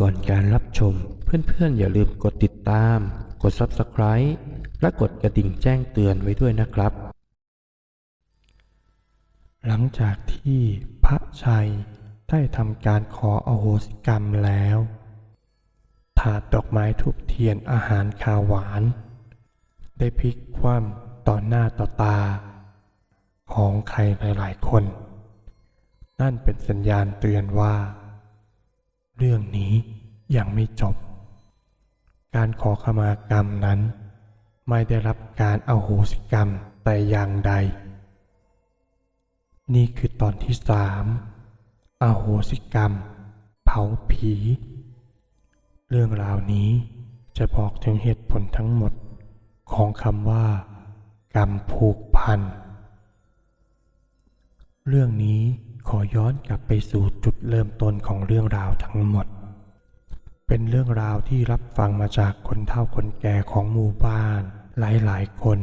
ก่อนการรับชม เพื่อนๆ อย่าลืมกดติดตาม กด Subscribe และกดกระดิ่งแจ้งเตือนไว้ด้วยนะครับ หลังจากที่พระชัยได้ทำการขออโหสิกรรมแล้วถาดดอกไม้ทุบเทียนอาหารคาวหวาน ได้พลิกคว่ำต่อหน้าต่อตา ของใครหลายๆคน นั่นเป็นสัญญาณเตือนว่า เรื่องนี้ยังไม่จบ การขอขมากรรมนั้น ไม่ได้รับการอโหสิกรรมแต่อย่างใด นี่คือตอนที่สามอโหสิกรรม เผาผี เรื่องราวนี้จะบอกถึงเหตุผลทั้งหมดของคำว่า กรรมผูกพัน เรื่องนี้ ขอย้อนกลับไปสู่จุดเริ่มต้นของเรื่องราวทั้งหมด เป็นเรื่องราวที่รับฟังมาจากคนเฒ่าคนแก่ของหมู่บ้านหลายๆคน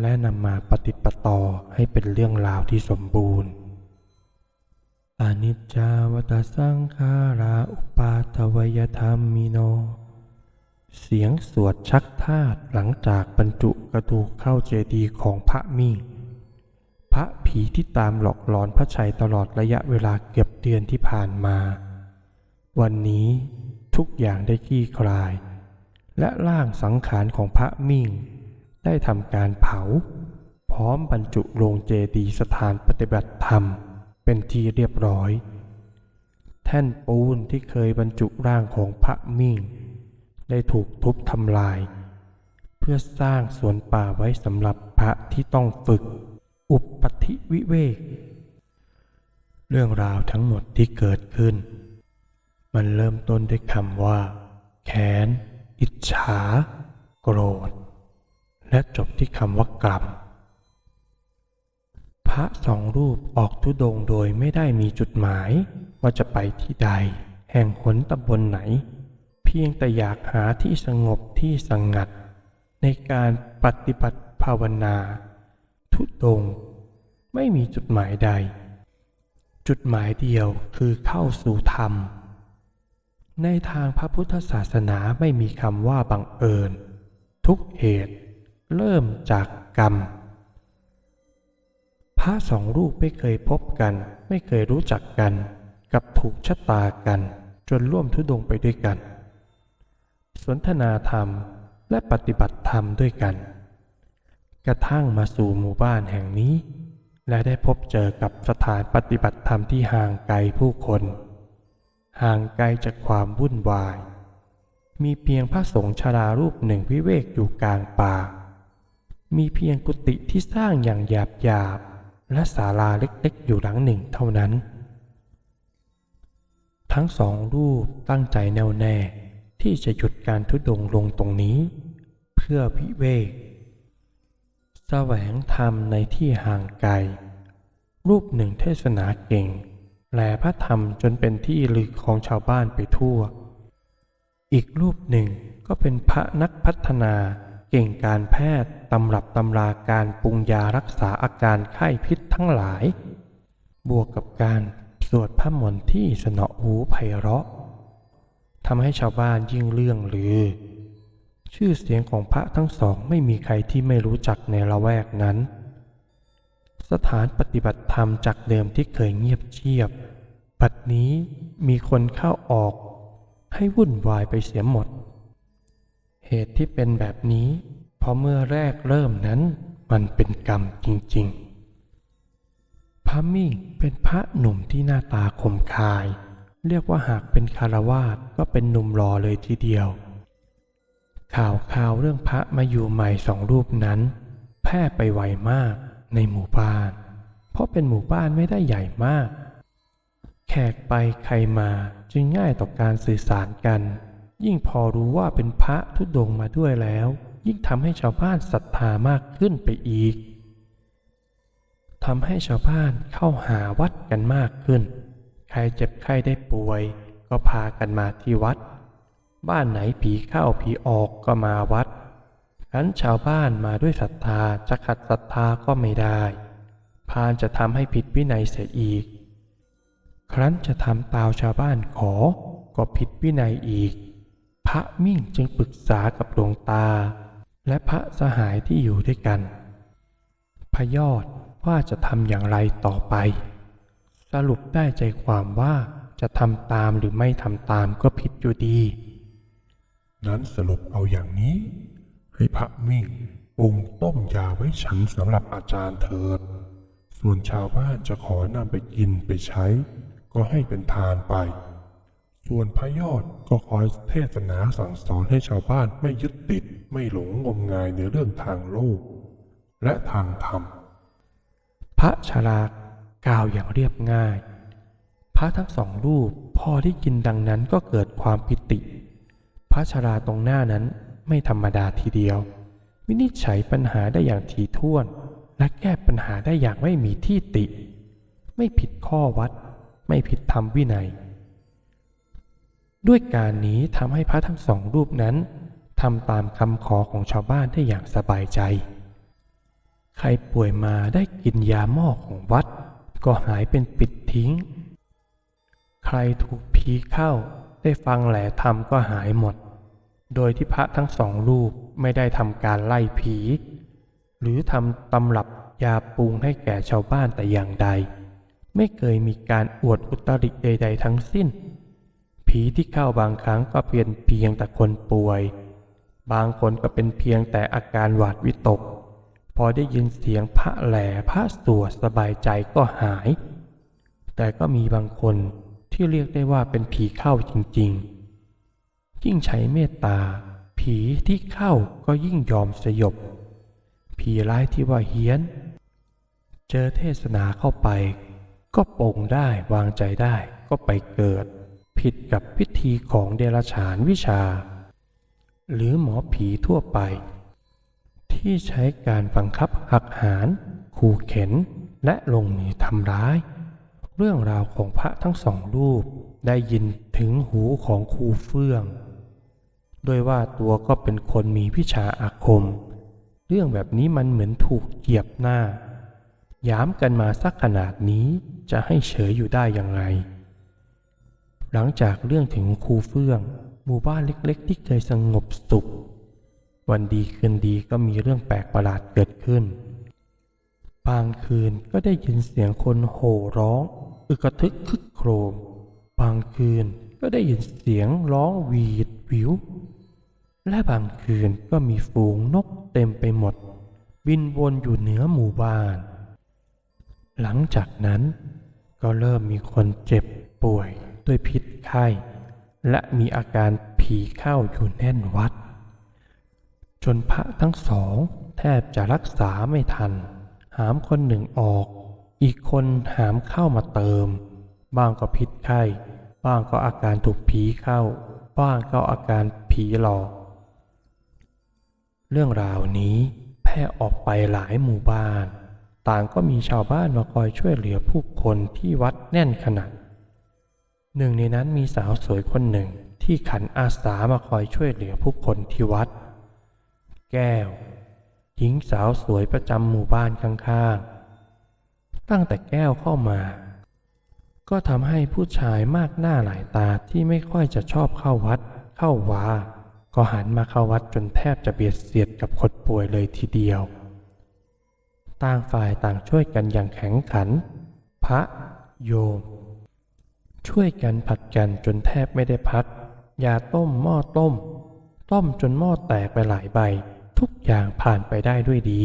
และนำมาปฏิปต่อให้เป็นเรื่องราวที่สมบูรณ์อนิจจาวตสังขาราอุปาทวยธรรมิโน เสียงสวดชักธาตุหลังจากบรรจุกระดูกเข้าเจดีย์ของพระมิ่ง ระผีที่ตามหลอกหลอนพระชัยตลอดระยะเวลาเกือบเดือนที่ผ่านมา วันนี้ทุกอย่างได้คลี่คลาย และร่างสังขารของพระมิ่ง ได้ทำการเผา พร้อมบรรจุโลงเจดีย์สถานปฏิบัติธรรม เป็นที่เรียบร้อย แท่นปูนที่เคยบรรจุร่างของพระมิ่ง ได้ถูกทุบทำลาย เพื่อสร้างสวนป่าไว้สำหรับพระที่ต้องฝึก อุปปธิวิเวก เรื่องราวทั้งหมดที่เกิดขึ้น มันเริ่มต้นด้วยคำว่าแค้นอิจฉา โกรธ และจบที่คำว่ากรรมพระสองรูปออกทุดงโดยไม่ได้มีจุดหมาย ว่าจะไปที่ใด แห่งหนตำบลไหน เพียงแต่อยากหาที่สงบที่สงัด ในการปฏิบัติภาวนา ทุดง ไม่มีจุดหมายใด จุดหมายเดียวคือเข้าสู่ธรรม ในทางพระพุทธศาสนาไม่มีคำว่าบังเอิญ ทุกเหตุเริ่มจากกรรม พระสองรูปไม่เคยพบกัน ไม่เคยรู้จักกัน กับถูกชะตากัน จนร่วมทุดงค์ไปด้วยกัน สนทนาธรรมและปฏิบัติธรรมด้วยกัน กระทั่งมาสู่หมู่บ้านแห่งนี้ และได้พบเจอกับสถานปฏิบัติธรรมที่ห่างไกลผู้คน ห่างไกลจากความวุ่นวาย มีเพียงพระสงฆ์ชรารูปหนึ่งวิเวกอยู่กลางป่า มีเพียงกุฏิที่สร้างอย่างหยาบหยาบๆและศาลาเล็กๆอยู่หลังหนึ่งเท่านั้น ทั้งสองรูปตั้งใจแน่วแน่ที่จะหยุดการทุดงลงตรงนี้ เพื่อวิเวก แสวงธรรมในที่ห่างไกล รูปหนึ่งเทศนาเก่งแปลพระธรรมจนเป็นที่ลือของชาวบ้านไปทั่ว อีกรูปหนึ่งก็เป็นพระนักพัฒนาเก่งการแพทย์ตำรับตำราการปรุงยารักษาอาการไข้พิษทั้งหลาย บวกกับการสวดพระมนต์ที่สนอหูไพเราะทำให้ชาวบ้านยิ่งเลื่องลือ ชื่อเสียงของพระทั้งสองไม่มีใครที่ไม่รู้จักในละแวกนั้น สถานปฏิบัติธรรมจากเดิมที่เคยเงียบเชียบปัดนี้มีคนเข้าออกให้วุ่นวายไปเสียหมด เหตุที่เป็นแบบนี้ เพราะเมื่อแรกเริ่มนั้นมันเป็นกรรมจริงๆ พระมิ่งเป็นพระหนุ่มที่หน้าตาคมคาย เรียกว่าหากเป็นคารวาสก็เป็นหนุ่มรอเลยทีเดียว ข่าวข่าวเรื่องพระมาอยู่ใหม่สองรูปนั้น แพร่ไปไวมากในหมู่บ้าน เพราะเป็นหมู่บ้านไม่ได้ใหญ่มาก แขกไปใครมาจึงง่ายต่อการสื่อสารกัน ยิ่งพอรู้ว่าเป็นพระทุดงมาด้วยแล้ว ยิ่งทำให้ชาวบ้านศรัทธามากขึ้นไปอีกทำให้ชาวบ้านเข้าหาวัดกันมากขึ้น ใครเจ็บไข้ได้ป่วย ก็พากันมาที่วัด บ้านไหนผีเข้าผีออกก็มาวัดครั้นชาวบ้านมาด้วยศรัทธาจะขัดศรัทธาก็ไม่ได้พานจะทำให้ผิดวินัยเสียอีก ครั้นจะทำตามชาวบ้านขอ ก็ผิดวินัยอีก พระมิ่งจึงปรึกษากับหลวงตา และพระสหายที่อยู่ด้วยกัน พยอดว่าจะทำอย่างไรต่อไป สรุปได้ใจความว่าจะทำตามหรือไม่ทำตามก็ผิดอยู่ดี นั้นสรุปเอาอย่างนี้ ให้พระมิ่งปรุงต้มยาไว้ฉันสำหรับอาจารย์เถิด ส่วนชาวบ้านจะขอนำไปกินไปใช้ ก็ให้เป็นทานไป ส่วนพระยอดก็คอยเทศนาสั่งสอนให้ชาวบ้านไม่ยึดติดไม่หลงงมงายในเรื่องทางโลก และทางธรรม พระชรากล่าวอย่างเรียบง่าย พระทั้งสองรูปพอได้ยินดังนั้นก็เกิดความปิติ พระชราตรงหน้านั้นไม่ธรรมดาทีเดียว วินิจฉัยปัญหาได้อย่างถี่ถ้วน และแก้ปัญหาได้อย่างไม่มีที่ติ ไม่ผิดข้อวัด ไม่ผิดธรรมวินัย ด้วยการนี้ทำให้พระทั้งสองรูปนั้นทำตามคำขอของชาวบ้านได้อย่างสบายใจ ใครป่วยมาได้กินยาหม้อของวัด ก็หายเป็นปิดทิ้ง ใครถูกผีเข้า ได้ฟังแหล่ธรรมก็หายหมด โดยที่พระทั้งสองรูปไม่ได้ทำการไล่ผี หรือทำตำรับยาปรุงให้แก่ชาวบ้านแต่อย่างใด ไม่เคยมีการอวดอุตริใด ๆ ทั้งสิ้น ผีที่เข้าบางครั้งก็เพียงเพียงแต่คนป่วย บางคนก็เป็นเพียงแต่อาการหวาดวิตก พอได้ยินเสียงพระแหล่พระสวดสบายใจก็หาย แต่ก็มีบางคน ที่เรียกได้ว่าเป็นผีเข้าจริงๆ ยิ่งใช้เมตตา ผีที่เข้าก็ยิ่งยอมสยบ ผีร้ายที่ว่าเฮี้ยน เจอเทศนาเข้าไป ก็ปงได้วางใจได้ก็ไปเกิด ผิดกับพิธีของเดรัจฉานวิชา หรือหมอผีทั่วไป ที่ใช้การบังคับหักหานขู่เข็นและลงมือทำร้าย เรื่องราวของพระทั้งสองรูปได้ยินถึงหูของครูเฟื่องโดยว่าตัวก็เป็นคนมีวิชาอาคม เรื่องแบบนี้มันเหมือนถูกเหยียบหน้า ย้ำกันมาสักขนาดนี้จะให้เฉยอยู่ได้ยังไงหลังจากเรื่องถึงครูเฟื่อง หมู่บ้านเล็กๆ ที่เคยสงบสุข วันดีคืนดีก็มีเรื่องแปลกประหลาดเกิดขึ้น บางคืนก็ได้ยินเสียงคนโห่ร้อง อึกระทึกคึกโครม บางคืนก็ได้ยินเสียงร้องหวีดวิว และบางคืนก็มีฝูงนกเต็มไปหมด บินวนอยู่เหนือหมู่บ้าน หลังจากนั้นก็เริ่มมีคนเจ็บป่วยด้วยพิษไข้ และมีอาการผีเข้าอยู่แน่นวัด จนพระทั้งสองแทบจะรักษาไม่ทัน หามคนหนึ่งออก อีกคนหามเข้ามาเติม บ้างก็พิษไข้ บ้างก็อาการถูกผีเข้า บ้างก็อาการผีหลอก เรื่องราวนี้แพร่ออกไปหลายหมู่บ้าน ต่างก็มีชาวบ้านมาคอยช่วยเหลือผู้คนที่วัดแน่นขนาดหนึ่งในนั้นมีสาวสวยคนหนึ่งที่ขันอาสามาคอยช่วยเหลือผู้คนที่วัด แก้ว หญิงสาวสวยประจำหมู่บ้านข้างๆ ตั้งแต่แก้วเข้ามา ก็ทำให้ผู้ชายมากหน้าหลายตาที่ไม่ค่อยจะชอบเข้าวัด เข้าวาก็หันมาเข้าวัดจนแทบจะเบียดเสียดกับคนป่วยเลยทีเดียว ต่างฝ่ายต่างช่วยกันอย่างแข็งขัน พระ โยม ช่วยกันผัดกันจนแทบไม่ได้พักยาต้มหม้อต้ม ต้มจนหม้อแตกไปหลายใบ ทุกอย่างผ่านไปได้ด้วยดี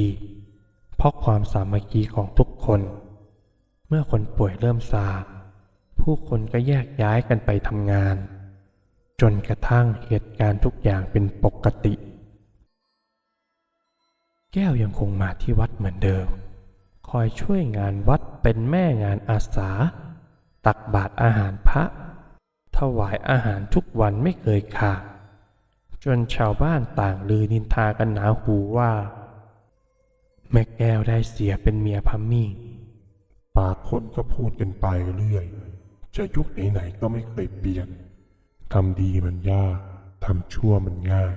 เพราะความสามัคคีของทุกคน เมื่อคนป่วยเริ่มซา ผู้คนก็แยกย้ายกันไปทำงาน จนกระทั่งเหตุการณ์ทุกอย่างเป็นปกติ แก้วยังคงมาที่วัดเหมือนเดิม คอยช่วยงานวัดเป็นแม่งานอาสา ตักบาตรอาหารพระ ถวายอาหารทุกวันไม่เคยขาดจนชาวบ้านต่างลือนินทากันหนาหูว่า แม่แก้วได้เสียเป็นเมียพัมมิ่ง คนก็พูดกันไปเรื่อย จะยุคไหนๆก็ไม่เคยเปลี่ยนทำดีมันยากทำชั่วมันง่าย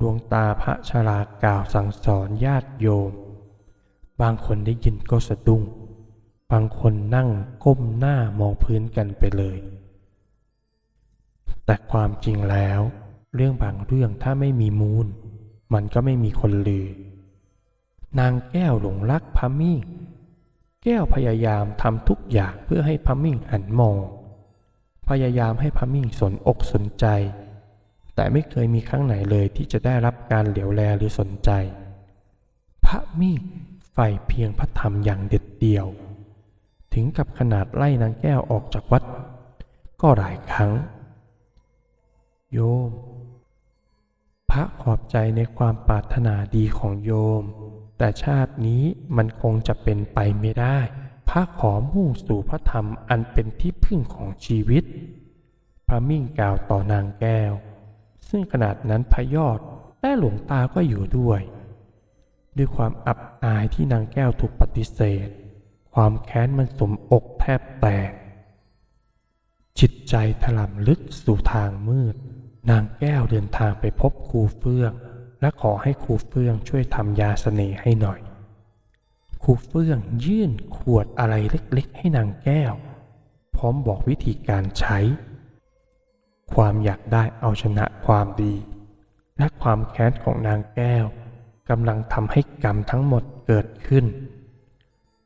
ดวงตาพระชรากล่าวสั่งสอนญาติโยม บางคนได้ยินก็สะดุ้ง บางคนนั่งก้มหน้ามองพื้นกันไปเลย แต่ความจริงแล้ว เรื่องบางเรื่องถ้าไม่มีมูล มันก็ไม่มีคนลือ นางแก้วหลงรักพามิ่ง แก้วพยายามทำทุกอย่างเพื่อให้พามิ่งหันมอง พยายามให้พามิ่งสนอกสนใจ แต่ไม่เคยมีครั้งไหนเลยที่จะได้รับการเหลียวแลหรือสนใจพระมิ่งใฝ่เพียงพระธรรมอย่างเด็ดเดี่ยว ถึงกับขนาดไล่นางแก้วออกจากวัด ก็หลายครั้ง โยม พระขอบใจในความปรารถนาดีของโยม แต่ชาตินี้มันคงจะเป็นไปไม่ได้ พระขอมุ่งสู่พระธรรมอันเป็นที่พึ่งของชีวิต พระมิ่งกล่าวต่อนางแก้ว ซึ่งขนาดนั้นพระยอดและหลวงตาก็อยู่ด้วย ด้วยความอับอายที่นางแก้วถูกปฏิเสธ ความแค้นมันสมอกแทบแตก จิตใจถลำลึกสู่ทางมืด นางแก้วเดินทางไปพบครูเฟื่อง และขอให้ครูเฟื่องช่วยทำยาเสน่ห์ให้หน่อย ครูเฟื่องยื่นขวดอะไรเล็กๆ ให้นางแก้ว พร้อมบอกวิธีการใช้ ความอยากได้เอาชนะความดี และความแค้นของนางแก้วกำลังทำให้กรรมทั้งหมดเกิดขึ้น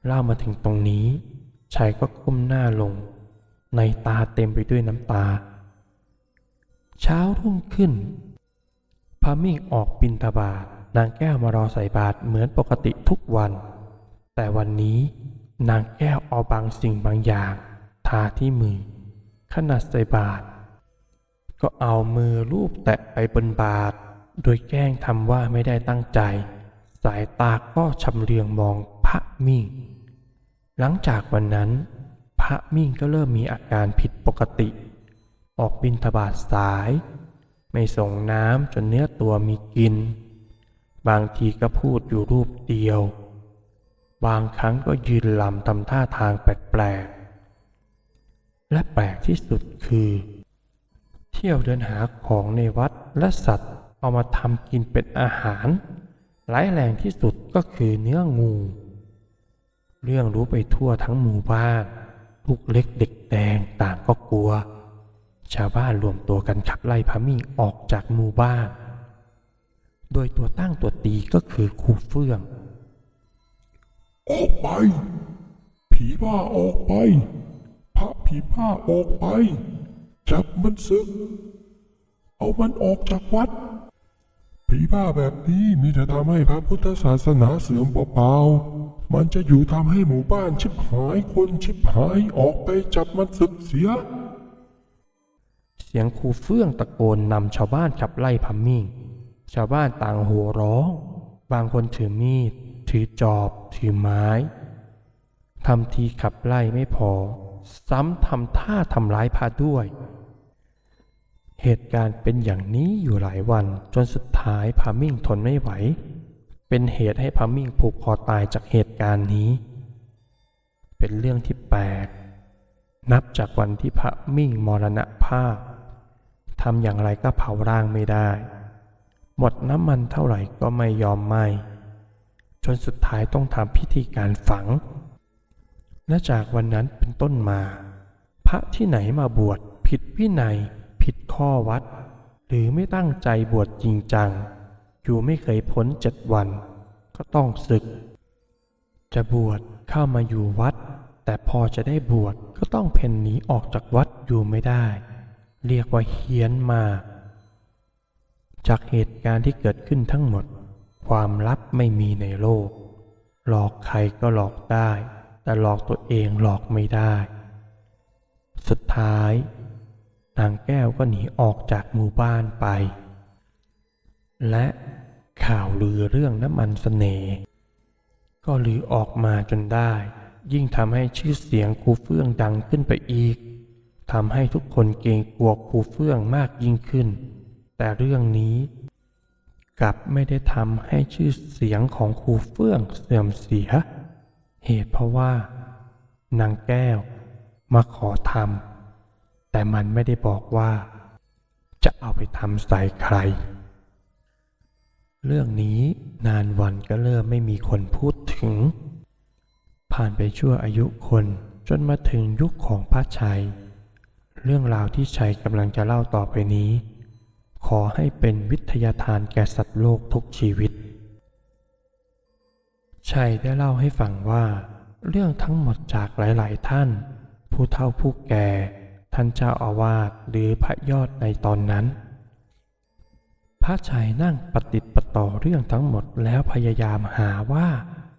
เล่ามาถึงตรงนี้ชายก็ก้มหน้าลง ในตาเต็มไปด้วยน้ำตา เช้ารุ่งขึ้น พระมิ่งออกบินทบาทนางแก้วมารอใส่บาตรเหมือนปกติทุกวัน แต่วันนี้นางแก้วเอาบางสิ่งบางอย่าง ทาที่มือขณะใส่บาตรก็เอามือลูบแตะไปบนบาตรโดยแกล้งทำว่าไม่ได้ตั้งใจ สายตาก็ชำเลืองมองพระมิ่ง หลังจากวันนั้น พระมิ่งก็เริ่มมีอาการผิดปกติ ออกบินทบาทสาย ไม่ส่งน้ำจนเนื้อตัวมีกินบางทีก็พูดอยู่รูปเดียว บางครั้งก็ยืนลำทำท่าทางแปลกๆ และแปลกที่สุดคือ เที่ยวเดินหาของในวัดและสัตว์เอามาทำกินเป็นอาหาร ร้ายแรงที่สุดก็คือเนื้องู เรื่องรู้ไปทั่วทั้งหมู่บ้านลูกเล็กเด็กแดงต่างก็กลัว ชาวบ้านรวมตัวกันขับไล่พระมิ่งออกจากหมู่บ้าน โดยตัวตั้งตัวตีก็คือครูเฟื่อง ออกไป ผีบ้าออกไป พระผีบ้าออกไป จับมันซึก เอามันออกจากวัด ผีบ้าแบบนี้มีแต่ทำให้พระพุทธศาสนาเสื่อมเปล่าๆมันจะอยู่ทำให้หมู่บ้านชิบหายคนชิบหายออกไปจับมันศึกเสีย สียงครูเฟื่องตะโกนนำชาวบ้านขับไล่พามิ่ง ชาวบ้านต่างโห่ร้อง บางคนถือมีด ถือจอบ ถือไม้ทำทีขับไล่ไม่พอ ซ้ำทำท่าทำร้ายพาด้วย เหตุการณ์เป็นอย่างนี้อยู่หลายวันจนสุดท้ายพามิ่งทนไม่ไหว เป็นเหตุให้พามิ่งผูกคอตายจากเหตุการณ์นี้ เป็นเรื่องที่แปลกนับจากวันที่พระมิ่งมรณภาพ ทำอย่างไรก็เผาร่างไม่ได้ หมดน้ำมันเท่าไหร่ก็ไม่ยอมไหมจนสุดท้ายต้องทำพิธีการฝัง และจากวันนั้นเป็นต้นมา พระที่ไหนมาบวชผิดวินัย ผิดข้อวัด หรือไม่ตั้งใจบวชจริงจัง อยู่ไม่เคยพ้นเจ็ดวัน ก็ต้องศึก จะบวชเข้ามาอยู่วัด แต่พอจะได้บวชก็ต้องเพ่นหนีออกจากวัดอยู่ไม่ได้ เรียกว่าเฮี้ยนมาก จากเหตุการณ์ที่เกิดขึ้นทั้งหมด ความลับไม่มีในโลก หลอกใครก็หลอกได้ แต่หลอกตัวเองหลอกไม่ได้ สุดท้าย นางแก้วก็หนีออกจากหมู่บ้านไป และข่าวลือเรื่องน้ำมันเสน่ห์ก็ลือออกมาจนได้ ยิ่งทำให้ชื่อเสียงครูเฟื่องดังขึ้นไปอีก ทำให้ทุกคนเกรงกลัวครูเฟื่องมากยิ่งขึ้น แต่เรื่องนี้กลับไม่ได้ทำให้ชื่อเสียงของครูเฟื่องเสื่อมเสีย เหตุเพราะว่า นางแก้วมาขอทำแต่มันไม่ได้บอกว่า จะเอาไปทำใส่ใคร เรื่องนี้นานวันก็เริ่มไม่มีคนพูดถึง ผ่านไปชั่วอายุคนจนมาถึงยุคของพระชัย เรื่องราวที่ชัยกำลังจะเล่าต่อไปนี้ ขอให้เป็นวิทยาทานแก่สัตว์โลกทุกชีวิต ชัยได้เล่าให้ฟังว่า เรื่องทั้งหมดจากหลาย ๆ ท่าน ผู้เฒ่าผู้แก่ ท่านเจ้าอาวาสหรือพระยอดในตอนนั้น พระชัยนั่งปฏิดประต่อเรื่องทั้งหมดแล้วพยายามหาว่า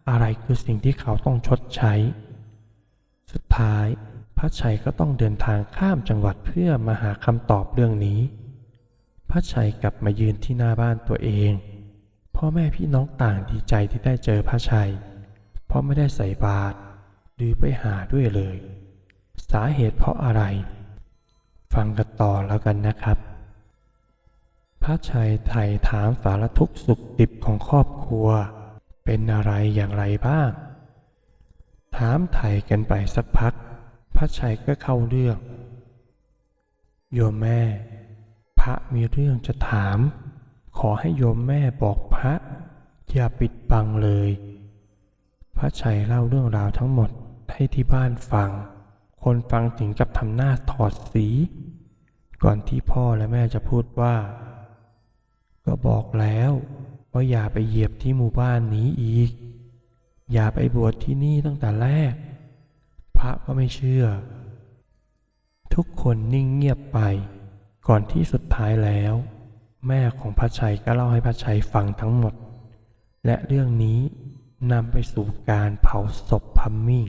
อะไรคือสิ่งที่เขาต้องชดใช้ สุดท้าย พระชัยก็ต้องเดินทางข้ามจังหวัดเพื่อมาหาคำตอบเรื่องนี้ พระชัยกลับมายืนที่หน้าบ้านตัวเอง พ่อแม่พี่น้องต่างดีใจที่ได้เจอพระชัย เพราะไม่ได้ใส่บาตรหรือไปหาด้วยเลย สาเหตุเพราะอะไร ฟังกันต่อแล้วกันนะครับ พระชัยไถ่ถามสารทุกข์สุขดิบของครอบครัว เป็นอะไรอย่างไรบ้าง ถามไถ่กันไปสักพัก พระชัยก็เข้าเรื่อง โยมแม่ พระมีเรื่องจะถาม ขอให้โยมแม่บอกพระ อย่าปิดบังเลย พระชัยเล่าเรื่องราวทั้งหมดให้ที่บ้านฟัง คนฟังถึงกับทำหน้าถอดสี ก่อนที่พ่อและแม่จะพูดว่า ก็บอกแล้วว่าอย่าไปเหยียบที่หมู่บ้านนี้อีก อย่าไปบวชที่นี่ตั้งแต่แรก ระก็ไม่เชื่อ ทุกคนนิ่งเงียบไป ก่อนที่สุดท้ายแล้ว แม่ของพระชัยก็เล่าให้พระชัยฟังทั้งหมด และเรื่องนี้นำไปสู่การเผาศพพัมมิ่ง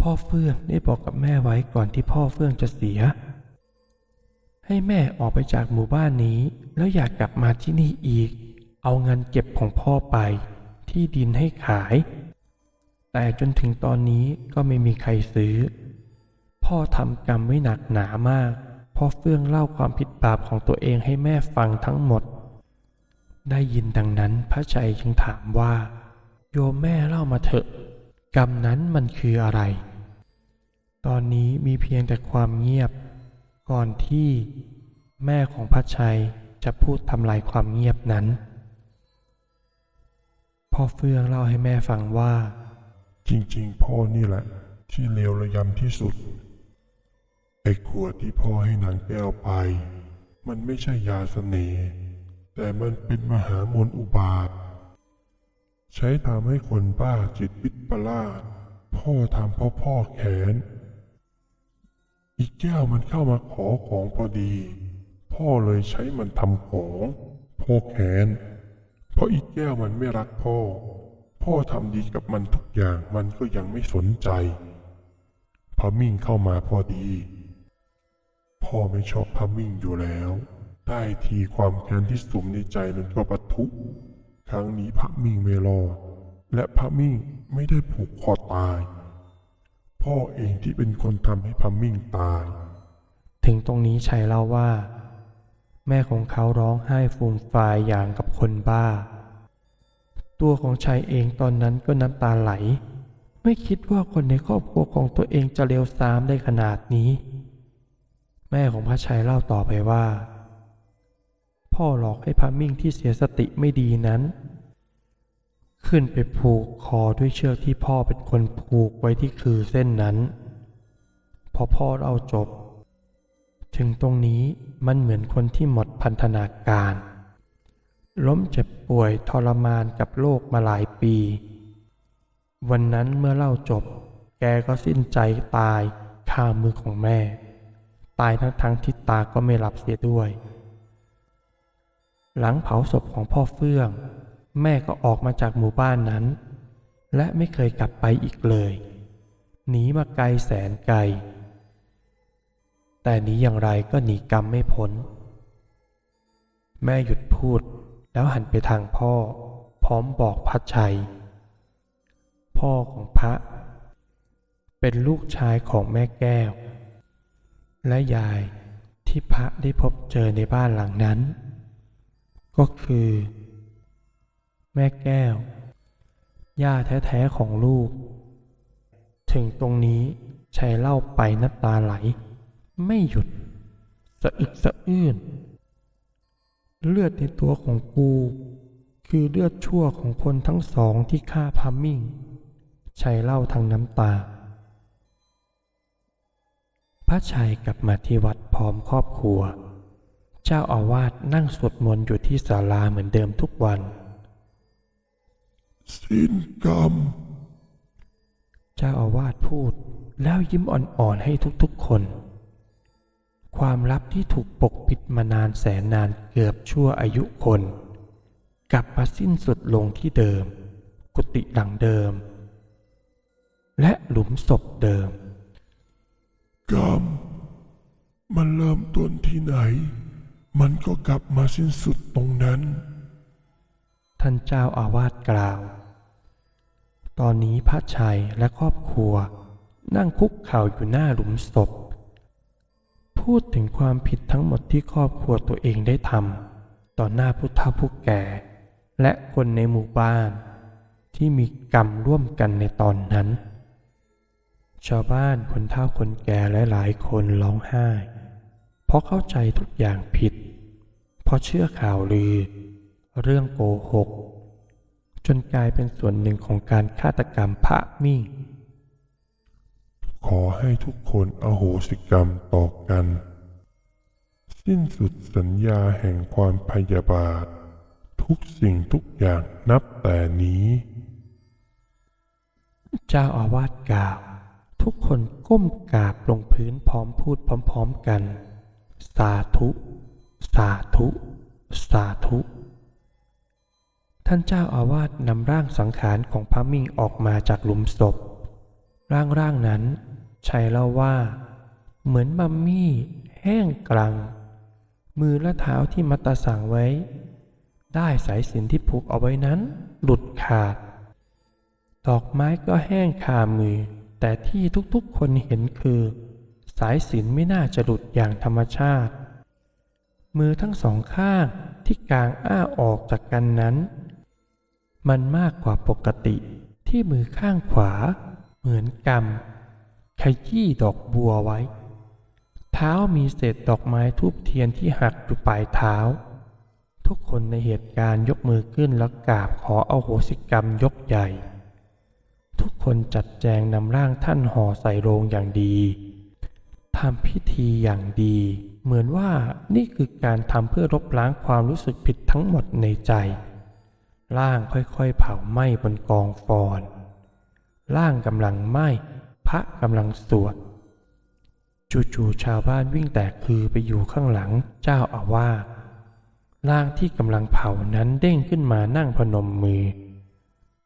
พ่อเฟื่องได้บอกกับแม่ไว้ก่อนที่พ่อเฟื่องจะเสีย ให้แม่ออกไปจากหมู่บ้านนี้ แล้วอยากกลับมาที่นี่อีก เอาเงินเก็บของพ่อไปที่ดินให้ขาย แต่จนถึงตอนนี้ก็ไม่มีใครซื้อ พ่อทำกรรมไว้หนักหนามากพ่อเฟื่องเล่าความผิดบาปของตัวเองให้แม่ฟังทั้งหมด ได้ยินดังนั้นพระชัยจึงถามว่า โยมแม่เล่ามาเถอะ กรรมนั้นมันคืออะไร ตอนนี้มีเพียงแต่ความเงียบ ก่อนที่ แม่ของพระชัยจะพูดทำลายความเงียบนั้น พ่อเฟื่องเล่าให้แม่ฟังว่า จริงๆ พ่อนี่แหละ ที่เลวระยำที่สุด ไอ้ขวดที่พ่อให้นางแก้วไป มันไม่ใช่ยาเสน่ห์แต่มันเป็นมหามนต์อุบาท ใช้ทำให้คนบ้าจิตวิปลาสพ่อทำเพราะพ่อแขน อีกแก้วมันเข้ามาขอของพอดี พ่อเลยใช้มันทำของ พ่อแขน เพราะอีกแก้วมันไม่รักพ่อ พ่อทำดีกับมันทุกอย่างมันก็ยังไม่สนใจ พมิ่งเข้ามาพอดี พ่อไม่ชอบพมิ่งอยู่แล้ว ได้ทีความแค้นที่สุมในใจมันก็ปะทุ ครั้งนี้พระมิ่งไม่รอดและพระมิ่งไม่ได้ผูกคอตาย พ่อเองที่เป็นคนทำให้พระมิ่งตาย ถึงตรงนี้ชัยเล่าว่า แม่ของเขาร้องไห้ฟูมฟายอย่างกับคนบ้า ตัวของชัยเองตอนนั้นก็น้ำตาไหล ไม่คิดว่าคนในครอบครัวของตัวเองจะเลวทรามได้ขนาดนี้ แม่ของพระชัยเล่าต่อไปว่า พ่อหลอกให้พระมิ่งที่เสียสติไม่ดีนั้น ขึ้นไปผูกคอด้วยเชือกที่พ่อเป็นคนผูกไว้ที่คือเส้นนั้น พอพ่อเล่าจบ ถึงตรงนี้มันเหมือนคนที่หมดพันธนาการ ล้มเจ็บป่วยทรมานกับโรคมาหลายปี วันนั้นเมื่อเล่าจบ แกก็สิ้นใจตายคามือของแม่ ตายทั้งทั้งที่ตาก็ไม่หลับเสียด้วย หลังเผาศพของพ่อเฟื่อง แม่ก็ออกมาจากหมู่บ้านนั้น และไม่เคยกลับไปอีกเลย หนีมาไกลแสนไกล แต่หนีอย่างไรก็หนีกรรมไม่พ้น แม่หยุดพูด แล้วหันไปทางพ่อ พร้อมบอกพัดชัย พ่อของพระ เป็นลูกชายของแม่แก้ว และยายที่พระได้พบเจอในบ้านหลังนั้น ก็คือ แม่แก้ว ย่าแท้ๆของลูก ถึงตรงนี้ชัยเล่าไปน้ำตาไหล ไม่หยุด สะอึกสะอื้น เลือดในตัวของกู คือเลือดชั่วของคนทั้งสองที่ฆ่าพามิ่งชัยเล่าทางน้ำตา พระชัยกลับมาที่วัดพร้อมครอบครัว เจ้าอาวาสนั่งสวดมนต์อยู่ที่ศาลาเหมือนเดิมทุกวัน สิ้นกรรม เจ้าอาวาสพูดแล้วยิ้มอ่อนๆให้ทุกๆคน ความลับที่ถูกปกปิดมานานแสนนานเกือบชั่วอายุคน กลับมาสิ้นสุดลงที่เดิม กุฏิหลังเดิม และหลุมศพเดิม กรรม มันเริ่มต้นที่ไหน มันก็กลับมาสิ้นสุดตรงนั้น ท่านเจ้าอาวาสกล่าว ตอนนี้พระชัยและครอบครัวนั่งคุกเข่าอยู่หน้าหลุมศพ พูดถึงความผิดทั้งหมดที่ครอบครัวตัวเองได้ทำต่อหน้าผู้เฒ่าผู้แก่ และคนในหมู่บ้าน ที่มีกรรมร่วมกันในตอนนั้น ชาวบ้านคนเฒ่าคนแก่และหลายคนร้องไห้ เพราะเข้าใจทุกอย่างผิด เพราะเชื่อข่าวลือ เรื่องโกหก จนกลายเป็นส่วนหนึ่งของการฆาตกรรมพระมิ่ง ขอให้ทุกคนอโหสิกรรมต่อกัน สิ้นสุดสัญญาแห่งความพยาบาท ทุกสิ่งทุกอย่างนับแต่นี้ เจ้าอาวาสกล่าว ทุกคนก้มกราบลงพื้นพร้อมพูดพร้อมๆกัน สาธุ สาธุ สาธุ ท่านเจ้าอาวาสนำร่างสังขารของพระมิ่งออกมาจากหลุมศพร่างร่างนั้น ชัยเล่าว่า เหมือนมัมมี่แห้งกรัง มือและเท้าที่มัตตาสั่งไว้ ได้สายสินที่ผูกเอาไว้นั้น หลุดขาด ดอกไม้ก็แห้งคามือ แต่ที่ทุกๆคนเห็นคือ สายสินไม่น่าจะหลุดอย่างธรรมชาติ มือทั้งสองข้างที่กางอ้าออกจากกันนั้น มันมากกว่าปกติที่มือข้างขวา เหมือนกำ ขยี้ดอกบัวไว้ เท้ามีเศษดอกไม้ทูบเทียนที่หักอยู่ปลายเท้า ทุกคนในเหตุการณ์ยกมือขึ้นแล้วกราบขอเอาโหสิกรรมยกใหญ่ ทุกคนจัดแจงนำร่างท่านห่อใส่โรงอย่างดีทำพิธีอย่างดี เหมือนว่านี่คือการทำเพื่อลบล้างความรู้สึกผิดทั้งหมดในใจ ร่างค่อยๆเผาไหม้บนกองฟอน ร่างกำลังไหม้ พระกำลังสวดจู่ๆชาวบ้านวิ่งแตกคือไปอยู่ข้างหลังเจ้าอาวาสร่างที่กำลังเผานั้นเด้งขึ้นมานั่งพนมมือ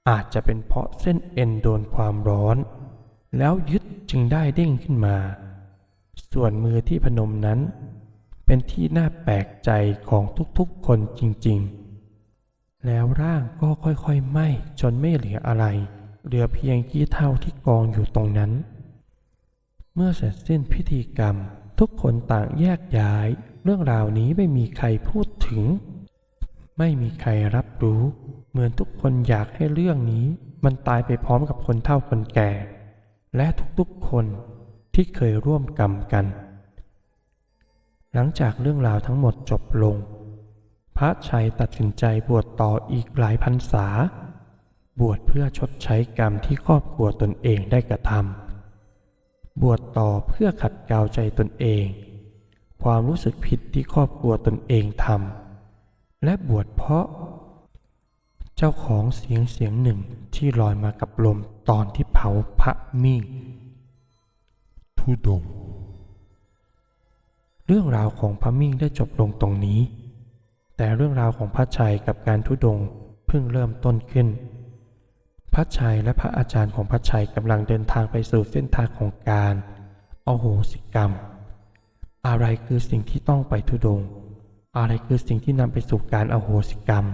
อาจจะเป็นเพราะเส้นเอ็นโดนความร้อน แล้วยึดจึงได้เด้งขึ้นมา ส่วนมือที่พนมนั้น เป็นที่น่าแปลกใจของทุกๆคนจริงๆ แล้วร่างก็ค่อยๆไหม้จนไม่เหลืออะไร เหลือเพียงขี้เท่าที่กองอยู่ตรงนั้น เมื่อเสร็จสิ้นพิธีกรรมทุกคนต่างแยกย้าย เรื่องราวนี้ไม่มีใครพูดถึง ไม่มีใครรับรู้ เหมือนทุกคนอยากให้เรื่องนี้มันตายไปพร้อมกับคนเฒ่าคนแก่ และทุกๆคนที่เคยร่วมกรรมกัน หลังจากเรื่องราวทั้งหมดจบลง พระชัยตัดสินใจบวชต่ออีกหลายพรรษา บวชเพื่อชดใช้กรรมที่ครอบครัวตนเองได้กระทำบวชต่อเพื่อขัดเกลาใจตนเอง ความรู้สึกผิดที่ครอบครัวตนเองทำและบวชเพราะ เจ้าของเสียงเสียงหนึ่งที่ลอยมากับลมตอนที่เผาพระมิ่งทุดงค์เรื่องราวของพระมิ่งได้จบลงตรงนี้ แต่เรื่องราวของพระชัยกับการทุดงค์เพิ่งเริ่มต้นขึ้น พระชัยและพระอาจารย์ของพระชัยกำลังเดินทางไปสู่เส้นทางของการอโหสิกรรม อะไรคือสิ่งที่ต้องไปทุดง อะไรคือสิ่งที่นำไปสู่การอโหสิกรรม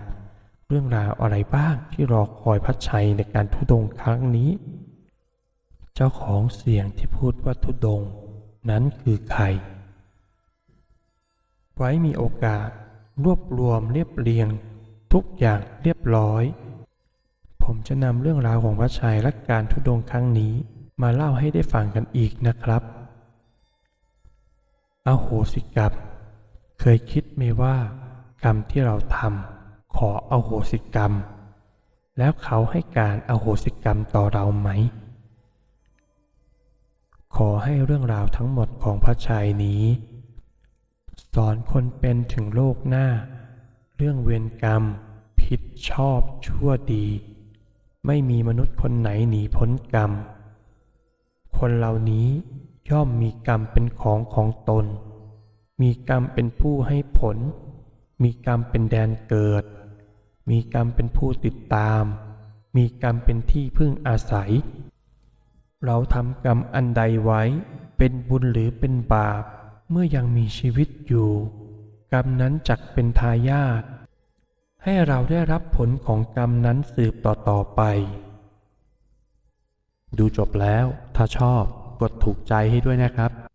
เรื่องราวอะไรบ้างที่รอคอยพระชัยในการทุดงครั้งนี้ เจ้าของเสียงที่พูดว่าทุดง นั้นคือใคร ไว้มีโอกาสรวบรวมเรียบเรียง ทุกอย่างเรียบร้อย ผมจะนำเรื่องราวของพระชัยและการทุดงค์ครั้งนี้มาเล่าให้ได้ฟังกันอีกนะครับอโหสิกรรม เคยคิดไหมว่ากรรมที่เราทำขออโหสิกรรม แล้วเขาให้การอโหสิกรรมต่อเราไหม ขอให้เรื่องราวทั้งหมดของพระชัยนี้ สอนคนเป็นถึงโลกหน้า เรื่องเวรกรรม ผิดชอบชั่วดี ไม่มีมนุษย์คนไหนหนีพ้นกรรม คนเหล่านี้ย่อมมีกรรมเป็นของของตน มีกรรมเป็นผู้ให้ผล มีกรรมเป็นแดนเกิด มีกรรมเป็นผู้ติดตาม มีกรรมเป็นที่พึ่งอาศัย เราทำกรรมอันใดไว้ เป็นบุญหรือเป็นบาป เมื่อยังมีชีวิตอยู่ กรรมนั้นจักเป็นทายาท ให้เราได้รับผลของกรรมนั้นสืบต่อๆไป ดูจบแล้ว ถ้าชอบกดถูกใจให้ด้วยนะครับ